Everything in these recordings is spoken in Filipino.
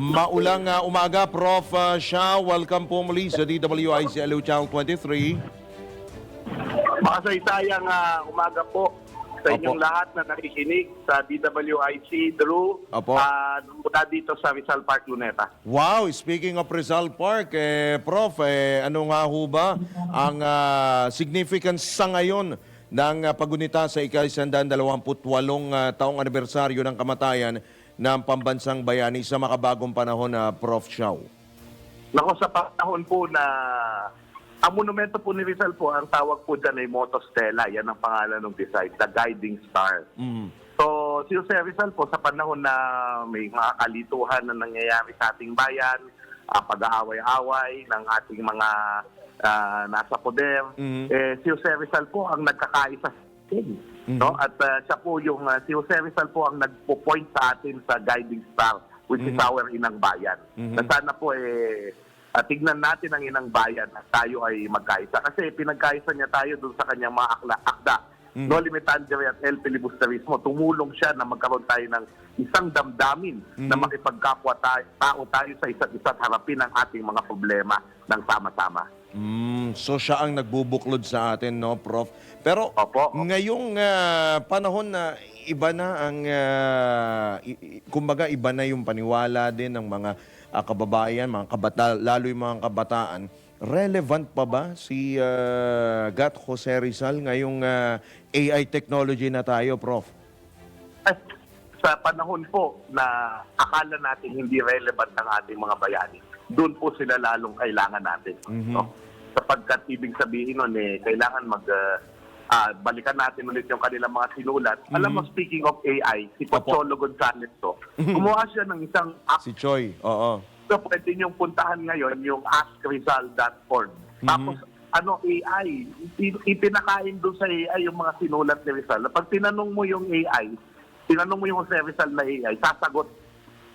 Maulang uh, umaga, Prof. Uh, Shah. Welcome po muli sa DWIC LO Channel 23. Makasaysayang ah, umaga po sa inyong Opo. lahat na nakikinig sa DWIC Drew Opo. ah, mula dito sa Rizal Park, Luneta. Wow, speaking of Rizal Park, eh, Prof, eh, ano nga ho ba ang ah, significance sa ngayon ng ah, pagunita sa ika-128 ah, taong anibersaryo ng kamatayan ng pambansang bayani sa makabagong panahon na Prof. Shaw? Nako sa panahon po na ang monumento po ni Rizal po, ang tawag po dyan ay Motostela. Yan ang pangalan ng design, the guiding star. Mm. So, si Jose Rizal po, sa panahon na may mga kalituhan na nangyayari sa ating bayan, ah, pag-aaway-away ng ating mga ah, nasa poder, Mhm. eh, si Jose Rizal po ang nagkakaisa sa atin. No? At ah, siya po yung, ah, si Jose Rizal po ang nagpo-point sa atin sa guiding star, which is our inang bayan. Mhm. Na sana po eh, ah, tignan natin ang inang bayan at tayo ay magkaisa. Kasi pinagkaisa niya tayo dun sa kanyang mga akla, akda. No limitandere at el filibusterismo. Tumulong siya na magkaroon tayo ng isang damdamin na makipagkapwa tayo, tao tayo sa isa't isa at harapin ang ating mga problema ng sama-sama. Mm, so siya ang nagbubuklod sa atin, no, Prof? Pero Opo. ngayong ah, panahon na iba na ang, ah, i- i- kumbaga iba na yung paniwala din ng mga ah, kababayan, mga kabata, lalo yung mga kabataan. Relevant pa ba si ah, Gat Jose Rizal ngayong ah, AI technology na tayo, Prof? At sa panahon po na akala natin hindi relevant ang ating mga bayani, doon po sila lalong kailangan natin. Mhm. No? Sapagkat ibig sabihin nun, eh, kailangan mag... ah, ah, balikan natin ulit yung kanilang mga sinulat. Alam mo, speaking of AI, si Mhm. Pocholo Gonzales to, gumawa siya ng isang app Si Choi, oo. So, pwede niyong puntahan ngayon yung askrizal.org. Tapos, ano, AI, ipinakain doon sa AI yung mga sinulat ni Rizal. Pag tinanong mo yung AI, tinanong mo yung Jose Rizal na AI, sasagot.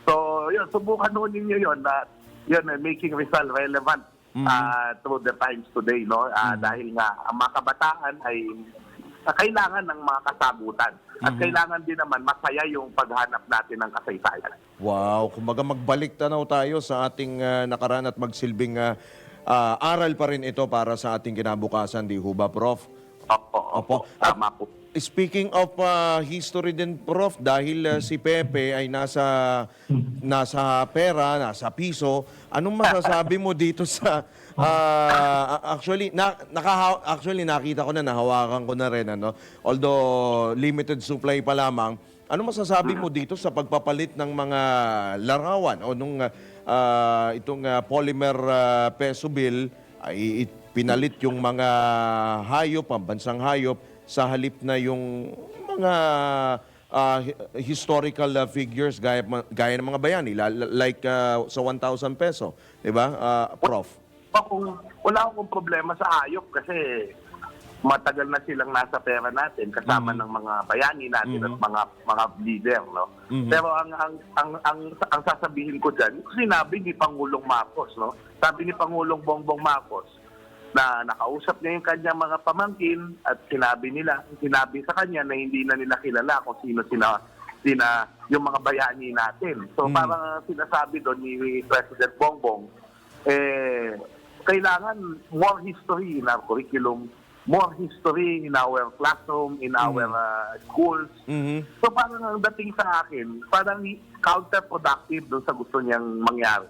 So, yun, subukan noon ninyo yun na yun, making Rizal relevant ah, through the times today, no? Ah, Dahil nga, ang mga kabataan ay ah, kailangan ng mga kasagutan. At kailangan din naman masaya yung paghanap natin ng kasaysayan. Wow, kumbaga magbalik tanaw tayo sa ating ah, nakaraan at magsilbing ah, ah, aral pa rin ito para sa ating kinabukasan, di ho ba, Prof? Opo, Opo. opo. Tama po. Speaking of ah, history din, Prof, dahil ah, si Pepe ay nasa nasa pera, nasa piso, anong masasabi mo dito sa ah, actually na nakaha, actually nakita ko na nahawakan ko na rin ano. Although limited supply pa lamang, ano masasabi mo dito sa pagpapalit ng mga larawan o nung ah, itong ah, polymer ah, peso bill ay it- pinalit yung mga hayop, pambansang hayop sa halip na yung mga hi- historical ah, figures gaya, gaya ng mga bayani like ah, sa 1,000 peso, 'di ba? Ah, prof. Kung, wala akong problema sa ayop kasi matagal na silang nasa pera natin kasama ng mga bayani natin at mga mga leader no? Pero ang ang ang ang, ang sasabihin ko diyan sinabi ni Pangulong Marcos no? Sabi ni Pangulong Bongbong Marcos na nakausap niya yung kanyang mga pamangkin at sinabi nila sinabi sa kanya na hindi na nila kilala kung sino sina sina yung mga bayani natin so parang sinasabi doon ni President Bongbong eh, kailangan more history in our curriculum, more history in our classroom, in our uh, schools. Mhm. So parang ang dating sa akin, parang counterproductive doon sa gusto niyang mangyari.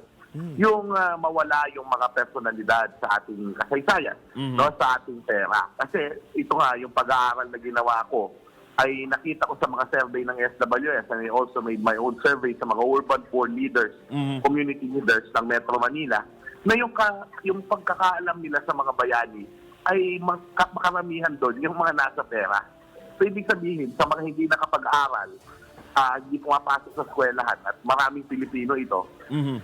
Yung uh, mawala yung mga personalidad sa ating kasaysayan, no, sa ating pera. Kasi ito nga, yung pag-aaral na ginawa ko, ay nakita ko sa mga survey ng SWS and I also made my own survey sa mga urban poor leaders, community leaders ng Metro Manila, na yung, ka, yung pagkakaalam nila sa mga bayani ay maka- makaramihan doon yung mga nasa pera. So, ibig sabihin, sa mga hindi nakapag-aral, ah, hindi pumapasok sa eskwelahan at maraming Pilipino ito,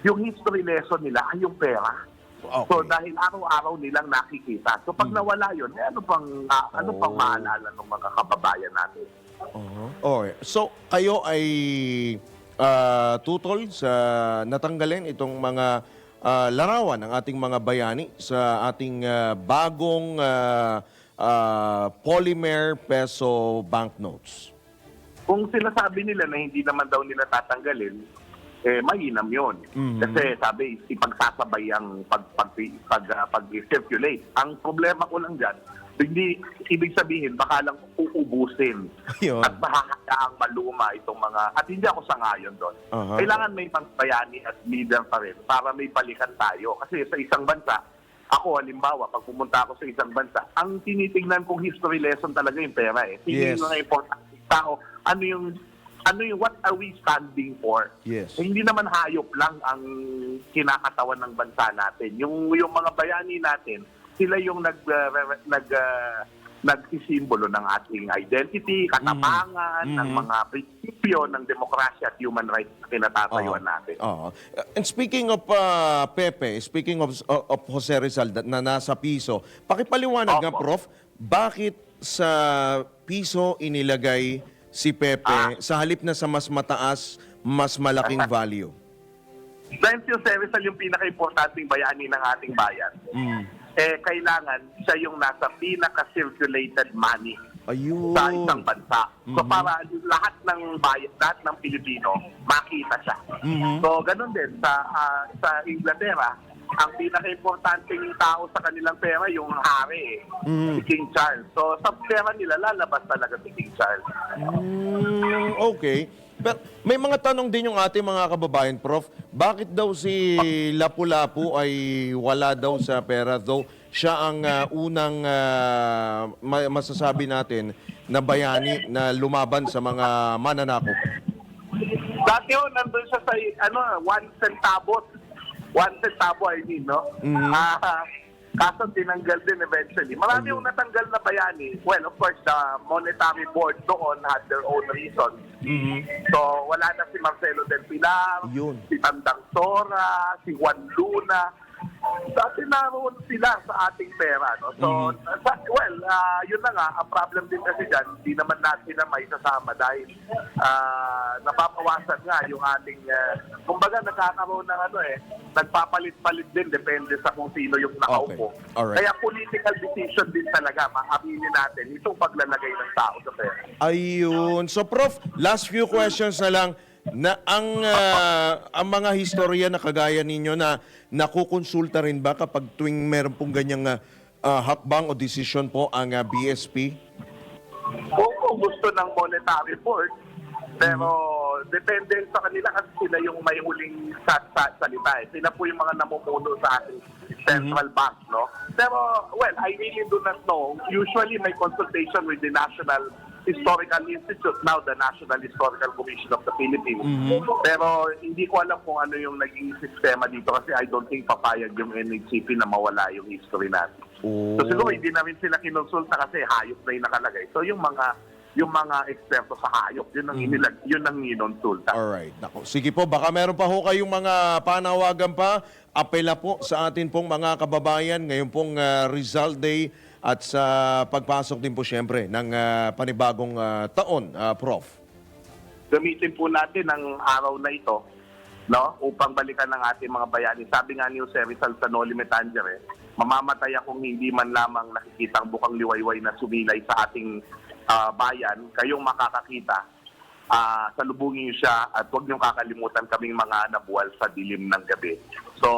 yung history lesson nila ay yung pera. Okay. So dahil araw-araw nilang nakikita. So pag nawala yun, eh, ano pang ah, ano pang Oh. maalala ng mga kababayan natin? Okay. So kayo ay ah, tutol sa natanggalin itong mga ah, larawan ng ating mga bayani sa ating ah, bagong ah, ah, polymer peso banknotes. Kung sinasabi nila na hindi naman daw nila tatanggalin, eh mainam yun. Kasi sabi, ipagsasabay ang pag, pag, pag, ah, pag-circulate. Ang problema ko lang dyan, hindi, ibig sabihin, baka lang uubusin. Yun. At mahahataang maluma itong mga, at hindi ako sangayon doon. Aha. Kailangan may pangbayani at leader pa rin para may balikan tayo. Kasi sa isang bansa, ako halimbawa, pag pumunta ako sa isang bansa, ang tinitingnan kong history lesson talaga yung pera eh. Hindi Yes. mga importante tao, ano yung ano yung what are we standing for? Yes. Eh, hindi naman hayop lang ang kinakatawan ng bansa natin. Yung yung mga bayani natin, sila yung nag uh, nag uh, nagsisimbolo ng ating identity, katapangan, Mm. ng mga prinsipyo ng demokrasya at human rights na kinatatayuan Oo. natin. Oo. And speaking of uh, Pepe, speaking of, of Jose Rizal na, na nasa piso, pakipaliwanag nga, Opo. Prof, bakit sa piso inilagay si Pepe Ah. sa halip na sa mas mataas, mas malaking value? Dahil si Jose Rizal yung pinaka-importanting bayani ng ating bayan, Mm. eh kailangan siya yung nasa pinaka-circulated money Ayun. sa isang bansa. So Mhm. para lahat ng bayan, lahat ng Pilipino makita siya. Mhm. So ganun din sa ah, sa Inglaterra, ang pinaka-importanting tao sa kanilang pera yung hari, eh, Mhm. si King Charles. So sa pera nila lalabas talaga si King Charles. Mm, okay. Pero may mga tanong din yung ating mga kababayan, Prof. Bakit daw si Lapu-Lapu ay wala daw sa pera? Though siya ang ah, unang ma- masasabi natin na bayani na lumaban sa mga mananakop. Dati ho, nandun siya sa, ano, one centavo. One centavo, I mean, no? Mhm. Ah, kaso tinanggal din eventually. Marami yung natanggal na bayani. Well, of course, the monetary board doon had their own reasons. So, wala na si Marcelo del Pilar, Yun. si Tandang Sora, si Juan Luna. Dati naroon sila sa ating pera. No? So, sa- well, ah, yun na nga, ang problem din kasi dyan, hindi naman natin na may sasama dahil ah, napapawasan nga yung ating, uh, kumbaga nagkakaroon ng ano eh, nagpapalit-palit din, depende sa kung sino yung nakaupo. Okay. Alright. Kaya political decision din talaga, maaminin natin, itong paglalagay ng tao sa pera. Ayun. So Prof, last few questions na lang na ang ah, ang mga historia na kagaya ninyo na nakukonsulta rin ba kapag tuwing meron pong ganyang ah, ah, hakbang o desisyon po ang ah, BSP? Kung gusto ng monetary board, pero depende sa kanila kasi sila yung may huling sa, sa salita. Eh. Sila po yung mga namumuno sa ating central bank, no? Pero, well, I really do not know. Usually, may consultation with the National Historical Institute, now the National Historical Commission of the Philippines. Pero hindi ko alam kung ano yung naging sistema dito kasi I don't think papayag yung NHCP na mawala yung history natin. Oh. So siguro hindi namin sila kinonsulta kasi hayop na yung nakalagay. So yung mga yung mga eksperto sa hayop, yun ang inilag, yun ang inonsulta. Alright. Nako. Sige po, baka meron pa ho kayong mga panawagan pa. Apela po sa atin pong mga kababayan ngayon pong ah, Rizal Day at sa pagpasok din po siyempre ng ah, panibagong ah, taon, ah, Prof. Gamitin po natin ang araw na ito no upang balikan ng ating mga bayani. Sabi nga ni Jose Rizal sa Noli Me Tangere, mamamatay akong hindi man lamang nakikita ang bukang liwayway na sumilay sa ating ah, bayan. Kayong makakakita, ah salubungin niyo siya at huwag niyong kakalimutan kaming mga nabuwal sa dilim ng gabi. So,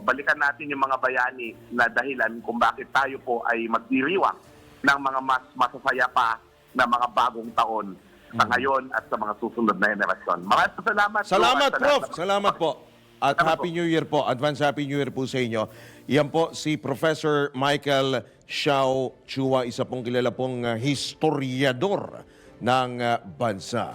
balikan natin yung mga bayani na dahilan kung bakit tayo po ay magdiriwang ng mga mas masasaya pa na mga bagong taon sa ngayon at sa mga susunod na henerasyon. Maraming salamat. Salamat, At sa Prof. ng- Salamat po. At Salamat Happy po. New Year po. Advance Happy New Year po sa inyo. Yan po si Professor Michael Xiao Chua, isa pong kilala pong ah, historiador ng ah, bansa.